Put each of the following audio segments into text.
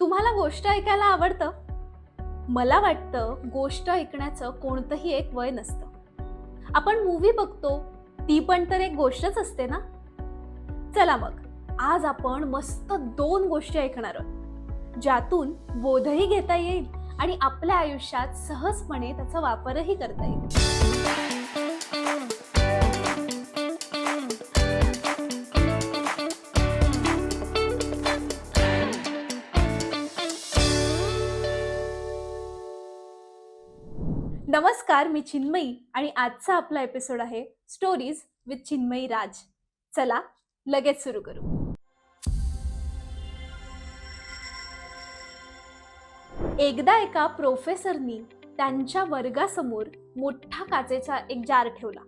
तुम्हाला गोष्ट ऐकायला आवडतं? मला वाटतं गोष्ट ऐकण्याचं कोणतंही एक वय नसतं. आपण मूवी बघतो ती पण तर एक गोष्टच असते ना? चला मग आज आपण मस्त दोन गोष्टी ऐकणार आहोत. ज्यातून बोधही घेता येईल आणि आपल्या आयुष्यात सहजपणे त्याचा वापरही करता येईल. नमस्कार मी चिन्मयी आणि आजचा आपला एपिसोड आहे स्टोरीज विथ चिन्मयी राज. चला लगेच सुरू करू. एकदा एका प्रोफेसरनी त्यांच्या वर्गासमोर मोठा काचेचा एक जार ठेवला.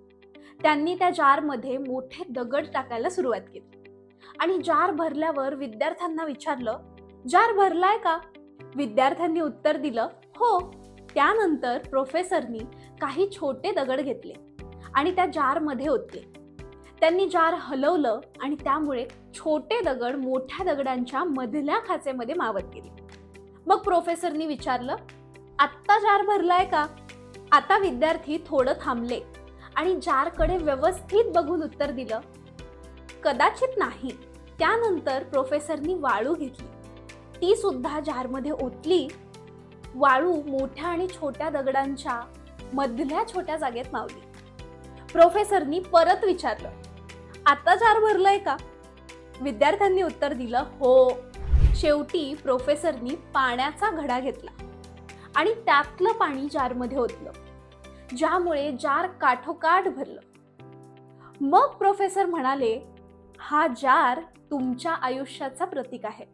त्यांनी त्या जारमध्ये मोठे दगड टाकायला सुरुवात केली. आणि जार भरल्यावर विद्यार्थ्यांना विचारलं जार भरलाय का? विद्यार्थ्यांनी उत्तर दिलं हो त्यानंतर प्रोफेसरनी काही छोटे दगड घेतले आणि त्या जारमध्ये ओतले. त्यांनी जार हलवलं आणि त्यामुळे छोटे दगड मोठ्या दगडांच्या मधल्या खाचेमध्ये मावत गेले. मग प्रोफेसरनी विचारलं आत्ता जार भरलाय का? आता विद्यार्थी थोडं थांबले आणि जारकडे व्यवस्थित बघून उत्तर दिलं कदाचित नाही. त्यानंतर प्रोफेसरनी वाळू घेतली. ती सुद्धा जारमध्ये ओतली वाळू मोठ्या आणि छोट्या दगडांच्या मधल्या छोट्या जागेत मावली. प्रोफेसरनी परत विचारलं आता जार भरलंय का? विद्यार्थ्यांनी उत्तर दिलं हो. शेवटी प्रोफेसरनी पाण्याचा घडा घेतला आणि त्यातलं पाणी जारमध्ये ओतलं ज्यामुळे जार काठोकाठ भरलं. मग प्रोफेसर म्हणाले हा जार तुमच्या आयुष्याचा प्रतीक आहे.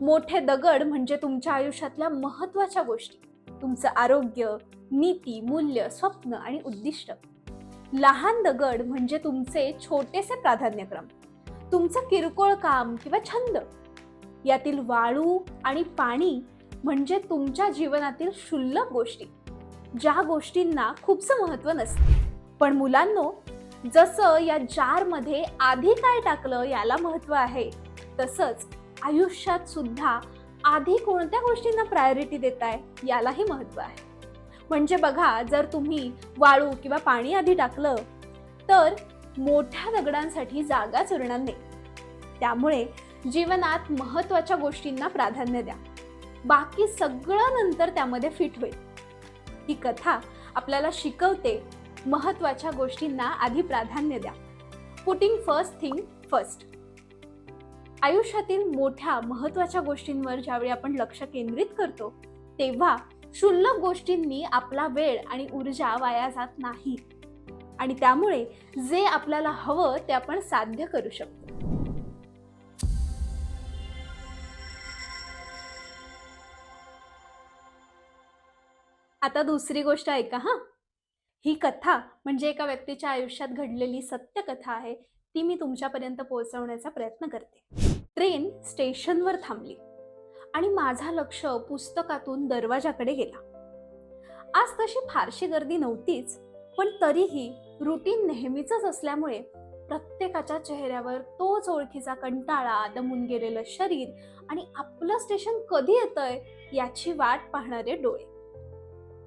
मोठे दगड म्हणजे तुमच्या आयुष्यातल्या महत्त्वाच्या गोष्टी. तुमचं आरोग्य नीती मूल्य स्वप्न आणि उद्दिष्ट. लहान दगड म्हणजे तुमचे छोटेसे प्राधान्यक्रम. तुमचं किरकोळ काम किंवा छंद. यातील वाळू आणि पाणी म्हणजे तुमच्या जीवनातील क्षुल्लक गोष्टी. ज्या गोष्टींना खूपसं महत्त्व नसते. पण मुलांनो जसं या जारमध्ये आधी काय टाकलं याला महत्त्व आहे तसंच आयुष्यात सुद्धा आधी कोणत्या गोष्टींना प्रायोरिटी देताय यालाही महत्त्व आहे. म्हणजे बघा जर तुम्ही वाळू किंवा पाणी आधी टाकलं तर मोठ्या दगडांसाठी जागाच उरणार नाही. त्यामुळे जीवनात महत्त्वाच्या गोष्टींना प्राधान्य द्या. बाकी सगळं नंतर त्यामध्ये फिट होईल. ही कथा आपल्याला शिकवते महत्त्वाच्या गोष्टींना आधी प्राधान्य द्या. पुटिंग फर्स्ट थिंग फर्स्ट आयुष्यातील मोठ्या महत्त्वाच्या गोष्टींवर ज्यावेळी आपण लक्ष केंद्रित करतो तेव्हा क्षुल्लक गोष्टींनी आपला वेळ आणि ऊर्जा वाया जात नाही. आणि त्यामुळे जे आपल्याला हवं ते आपण साध्य करू शकतो. आता दुसरी गोष्ट ऐका हा? ही कथा म्हणजे एका व्यक्तीच्या आयुष्यात घडलेली सत्य कथा आहे. ती मी तुमच्यापर्यंत पोहोचवण्याचा प्रयत्न करते. ट्रेन स्टेशनवर थांबली आणि माझा लक्ष पुस्तकातून दरवाजाकडे गेला. आज तशी फारशी गर्दी नव्हतीच पण तरीही रुटीन नेहमीच असल्यामुळे प्रत्येकाच्या चेहऱ्यावर तोच ओळखीचा कंटाळा दमून गेलेलं शरीर आणि आपलं स्टेशन कधी येतंय याची वाट पाहणारे डोळे.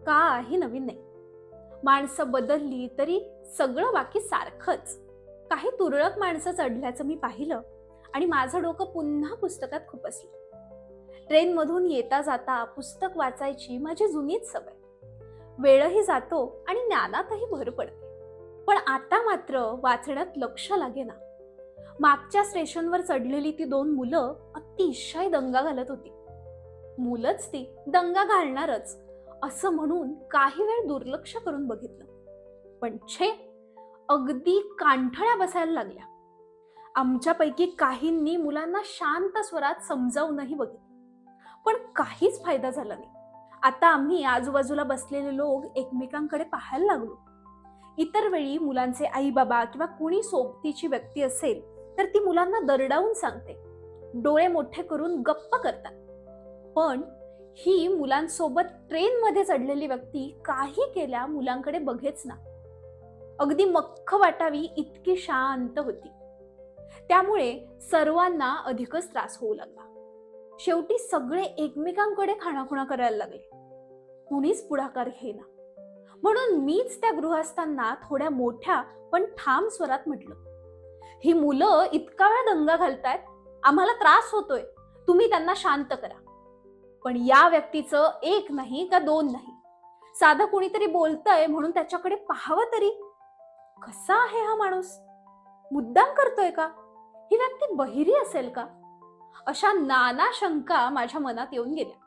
काही नवीन नाही. माणसं बदलली तरी सगळं बाकी सारखंच. काही तुरळक माणसं चढल्याचं मी पाहिलं आणि माझं डोकं पुन्हा पुस्तकात खुपसलं. ट्रेनमधून येता जाता पुस्तक वाचायची माझी जुनीच सवय. वेळही जातो आणि ज्ञानातही भर पडते. पण आता मात्र वाचण्यात लक्ष लागेना. मागच्या स्टेशनवर चढलेली ती दोन मुलं अतिशय दंगा घालत होती. मुलंच ती दंगा घालणारच असं म्हणून काही वेळ दुर्लक्ष करून बघितलं. पण छे अगदी कांठळ्या बसायला लागल्या. आमच्यापैकी काहींनी मुलांना शांत स्वरात समजावूनही बघितलं. पण काहीच फायदा झाला नाही. आता आम्ही आजूबाजूला बसलेले लोक एकमेकांकडे पाहायला लागलो. इतर वेळी मुलांचे आई बाबा किंवा कुणी सोबतीची व्यक्ती असेल तर ती मुलांना दरडावून सांगते. डोळे मोठे करून गप्प करतात. पण ही मुलांसोबत ट्रेनमध्ये चढलेली व्यक्ती काही केल्या मुलांकडे बघेच ना. अगदी मख्ख वाटावी इतकी शांत होती. त्यामुळे सर्वांना अधिकच त्रास होऊ लागला. शेवटी सगळे एकमेकांकडे खाणाखुणा करायला लागले. कुणीच पुढाकार घेईना. म्हणून मीच त्या गृहस्थांना थोड्या मोठ्या पण ठाम स्वरात म्हटलं ही मुलं इतका वेळ दंगा घालतायत आम्हाला त्रास होतोय तुम्ही त्यांना शांत करा. पण या व्यक्तीचं एक नाही का दोन नाही. साधं कुणीतरी बोलतंय म्हणून त्याच्याकडे पाहावं तरी. कसा आहे हा माणूस? मुद्दाम करतोय का? ही व्यक्ती बहिरी असेल का? अशा नाना शंका माझ्या मनात येऊन गेल्या.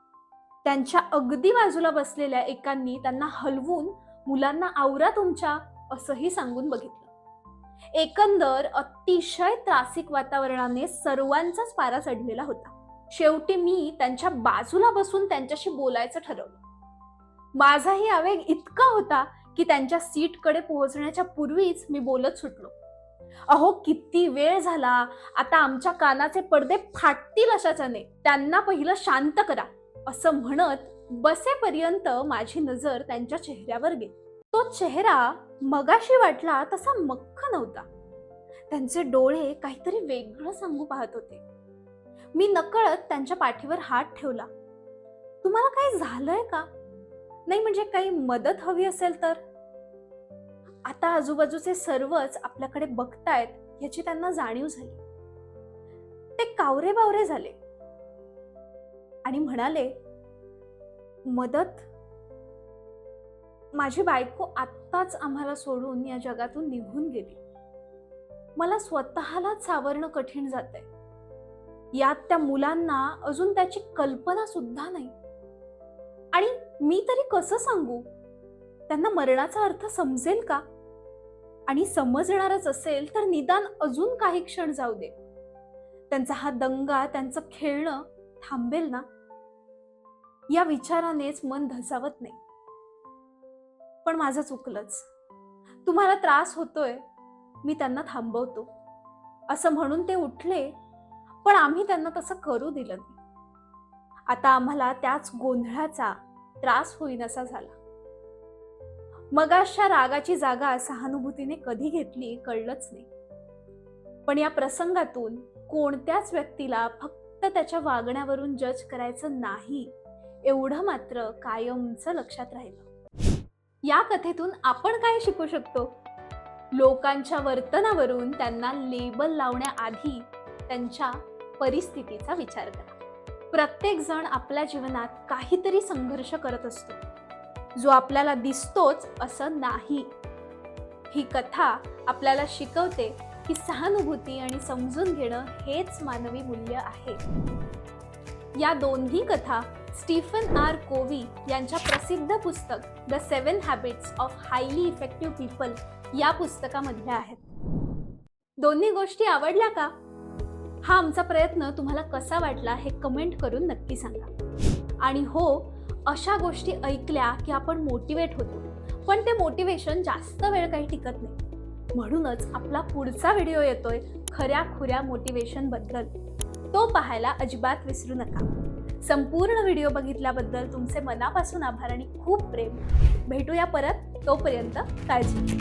त्यांच्या अगदी बाजूला बसलेल्या एकांनी त्यांना हलवून मुलांना आवरा तुमच्या असंही सांगून बघितलं. एकंदर अतिशय त्रासिक वातावरणाने सर्वांचाच पारा चढलेला होता. शेवटी मी त्यांच्या बाजूला बसून त्यांच्याशी बोलायचं ठरवलं. माझाही आवेग इतका होता की त्यांच्या सीटकडे पोहोचण्याच्या पूर्वीच मी बोलत सुटलो. अहो किती वेळ झाला. आता आमच्या कानाचे पडदे फाटतील अशाच्याने. त्यांना पहिलं शांत करा. असं म्हणत बसेपर्यंत माझी नजर त्यांच्या चेहऱ्यावर गेली. तो चेहरा मगाशी वाटला तसा मख्ख नव्हता. त्यांचे डोळे काहीतरी वेगळं सांगू पाहत होते. मी नकळत त्यांच्या पाठीवर हात ठेवला. तुम्हाला काय झालंय का? नाही म्हणजे काही मदत हवी असेल तर? आता आजूबाजूचे सर्वच आपल्याकडे बघतायत याची त्यांना जाणीव झाली. ते कावरे बावरे झाले. आणि म्हणाले मदत? माझी बायको आत्ताच आम्हाला सोडून या जगातून निघून गेली. मला स्वतःला सावरणं कठीण जात यात त्या मुलांना अजून त्याची कल्पना सुद्धा नाही. मी तरी कसं सांगू? त्यांना मरणाचा अर्थ समजेल का? आणि समजणारच असेल तर निदान अजून काही क्षण जाऊ दे. त्यांचा हा दंगा त्यांचं खेळणं थांबेल ना? या विचारानेच मन धसावत नाही. पण माझं चुकलंच. तुम्हाला त्रास होतोय मी त्यांना थांबवतो. असं म्हणून ते उठले पण आम्ही त्यांना तसं करू दिलं नाही. आता आम्हाला त्याच गोंधळाचा त्रास होईनसा झाला. मगाशा रागाची जागा सहानुभूतीने कधी घेतली कळलंच नाही. पण या प्रसंगातून कोणत्याच व्यक्तीला फक्त त्याच्या वागण्यावरून जज करायचं नाही एवढं मात्र कायमचं लक्षात राहिलं. या कथेतून आपण काय शिकू शकतो? लोकांच्या वर्तनावरून त्यांना लेबल लावण्याआधी त्यांच्या परिस्थितीचा विचार करा. प्रत्येक जण आपल्या जीवनात काहीतरी संघर्ष करत असतो. जो आपल्याला दिसतोच असं नाही. ही कथा आपल्याला शिकवते की सहानुभूती आणि समजून घेणं हेच मानवी मूल्य आहे. या दोन्ही कथा स्टीफन आर कोवी यांच्या प्रसिद्ध पुस्तक the seven habits of highly effective people या पुस्तकामधल्या आहेत. दोन्ही गोष्टी आवडल्या का? हा आमचा प्रयत्न तुम्हाला कसा वाटला हे कमेंट करून नक्की सांगा. आणि हो अशा गोष्टी ऐकल्या की आपण मोटिवेट होतो. पण ते मोटिवेशन जास्त वेळ काही टिकत नाही. म्हणूनच आपला पुढचा व्हिडिओ येतोय खऱ्या खुऱ्या मोटिवेशनबद्दल. तो पाहायला अजिबात विसरू नका. संपूर्ण व्हिडिओ बघितल्याबद्दल तुमचे मनापासून आभार आणि खूप प्रेम. भेटूया परत तोपर्यंत काळजी